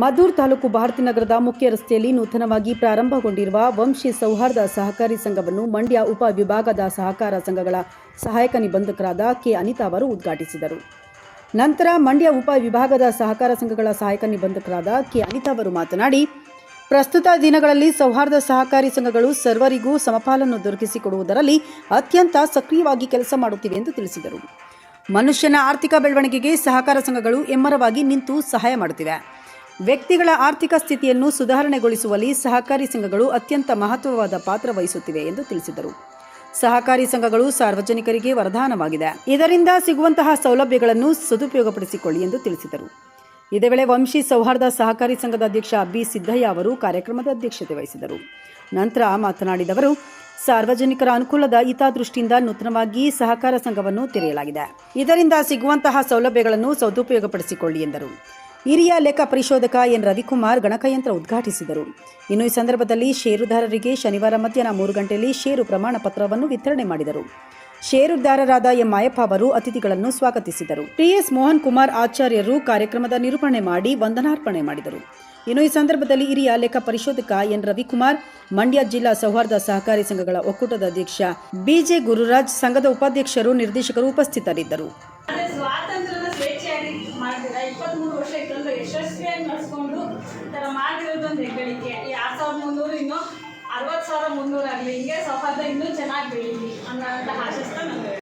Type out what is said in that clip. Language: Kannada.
ಮದ್ದೂರು ತಾಲೂಕು ಭಾರತಿ ನಗರದ ಮುಖ್ಯ ರಸ್ತೆಯಲ್ಲಿ ನೂತನವಾಗಿ ಪ್ರಾರಂಭಗೊಂಡಿರುವ ವಂಶಿ ಸೌಹಾರ್ದ ಸಹಕಾರಿ ಸಂಘವನ್ನು ಮಂಡ್ಯ ಉಪ ವಿಭಾಗದ ಸಹಕಾರ ಸಂಘಗಳ ಸಹಾಯಕ ನಿಬಂಧಕರಾದ ಕೆ ಅನಿತಾ ಅವರು ಉದ್ಘಾಟಿಸಿದರು. ನಂತರ ಮಂಡ್ಯ ಉಪ ವಿಭಾಗದ ಸಹಕಾರ ಸಂಘಗಳ ಸಹಾಯಕ ನಿಬಂಧಕರಾದ ಕೆ ಅನಿತಾ ಅವರು ಮಾತನಾಡಿ, ಪ್ರಸ್ತುತ ದಿನಗಳಲ್ಲಿ ಸೌಹಾರ್ದ ಸಹಕಾರಿ ಸಂಘಗಳು ಸರ್ವರಿಗೂ ಸಮಪಾಲನ್ನು ದೊರಕಿಸಿಕೊಡುವುದರಲ್ಲಿ ಅತ್ಯಂತ ಸಕ್ರಿಯವಾಗಿ ಕೆಲಸ ಮಾಡುತ್ತಿವೆ ಎಂದು ತಿಳಿಸಿದರು. ಮನುಷ್ಯನ ಆರ್ಥಿಕ ಬೆಳವಣಿಗೆಗೆ ಸಹಕಾರ ಸಂಘಗಳು ಎಮ್ಮರವಾಗಿ ನಿಂತು ಸಹಾಯ ಮಾಡುತ್ತಿವೆ. ವ್ಯಕ್ತಿಗಳ ಆರ್ಥಿಕ ಸ್ಥಿತಿಯನ್ನು ಸುಧಾರಣೆಗೊಳಿಸುವಲ್ಲಿ ಸಹಕಾರಿ ಸಂಘಗಳು ಅತ್ಯಂತ ಮಹತ್ವವಾದ ಪಾತ್ರ ವಹಿಸುತ್ತಿವೆ ಎಂದು ತಿಳಿಸಿದರು. ಸಹಕಾರಿ ಸಂಘಗಳು ಸಾರ್ವಜನಿಕರಿಗೆ ವರದಾನವಾಗಿದೆ. ಇದರಿಂದ ಸಿಗುವಂತಹ ಸೌಲಭ್ಯಗಳನ್ನು ಸದುಪಯೋಗಪಡಿಸಿಕೊಳ್ಳಿ ಎಂದು ತಿಳಿಸಿದರು. ಇದೇ ವೇಳೆ ವಂಶಿ ಸೌಹಾರ್ದ ಸಹಕಾರಿ ಸಂಘದ ಅಧ್ಯಕ್ಷ ಬಿ. ಸಿದ್ದಯ್ಯ ಅವರು ಕಾರ್ಯಕ್ರಮದ ಅಧ್ಯಕ್ಷತೆ ವಹಿಸಿದರು. ನಂತರ ಮಾತನಾಡಿದವರು, ಸಾರ್ವಜನಿಕರ ಅನುಕೂಲದ ಹಿತದೃಷ್ಟಿಯಿಂದ ನೂತನವಾಗಿ ಸಹಕಾರ ಸಂಘವನ್ನು ತೆರೆಯಲಾಗಿದೆ. ಇದರಿಂದ ಸಿಗುವಂತಹ ಸೌಲಭ್ಯಗಳನ್ನು ಸದುಪಯೋಗಪಡಿಸಿಕೊಳ್ಳಿ ಎಂದರು. ಹಿರಿಯ ಲೆಕ್ಕ ಪರಿಶೋಧಕ ಎನ್ ರವಿಕುಮಾರ್ ಗಣಕಯಂತ್ರ ಉದ್ಘಾಟಿಸಿದರು. ಇನ್ನು ಈ ಸಂದರ್ಭದಲ್ಲಿ ಷೇರುದಾರರಿಗೆ ಶನಿವಾರ ಮಧ್ಯಾಹ್ನ ಮೂರು ಗಂಟೆಯಲ್ಲಿ ಷೇರು ಪ್ರಮಾಣ ಪತ್ರವನ್ನು ವಿತರಣೆ ಮಾಡಿದರು. ಷೇರುದಾರರಾದ ಎಂ ಮಾಯಪ್ಪ ಅವರು ಅತಿಥಿಗಳನ್ನು ಸ್ವಾಗತಿಸಿದರು. ಟಿಎಸ್ ಮೋಹನ್ ಕುಮಾರ್ ಆಚಾರ್ಯರು ಕಾರ್ಯಕ್ರಮದ ನಿರೂಪಣೆ ಮಾಡಿ ವಂದನಾರ್ಪಣೆ ಮಾಡಿದರು. ಇನ್ನು ಈ ಸಂದರ್ಭದಲ್ಲಿ ಹಿರಿಯ ಲೆಕ್ಕ ಪರಿಶೋಧಕ ಎನ್ ರವಿಕುಮಾರ್, ಮಂಡ್ಯ ಜಿಲ್ಲಾ ಸೌಹಾರ್ದ ಸಹಕಾರಿ ಸಂಘಗಳ ಒಕ್ಕೂಟದ ಅಧ್ಯಕ್ಷ ಬಿಜೆ ಗುರುರಾಜ್, ಸಂಘದ ಉಪಾಧ್ಯಕ್ಷರು, ನಿರ್ದೇಶಕರು ಉಪಸ್ಥಿತರಿದ್ದರು. ಇಪ್ಪತ್ತ್ಮೂರು ವರ್ಷ ಇಟ್ಟೊಂದು ಯಶಸ್ವಿಯಾಗಿ ನಡೆಸ್ಕೊಂಡು ಈ ಥರ ಮಾಡಿರೋದೊಂದು ಹೆಗ್ಗಳಿಕೆ. ಈ ಆರು ಸಾವಿರದ ಮುನ್ನೂರು ಇನ್ನು ಅರವತ್ತು ಸಾವಿರ ಮುನ್ನೂರು ಆಗಲಿ, ಹಿಂಗೆ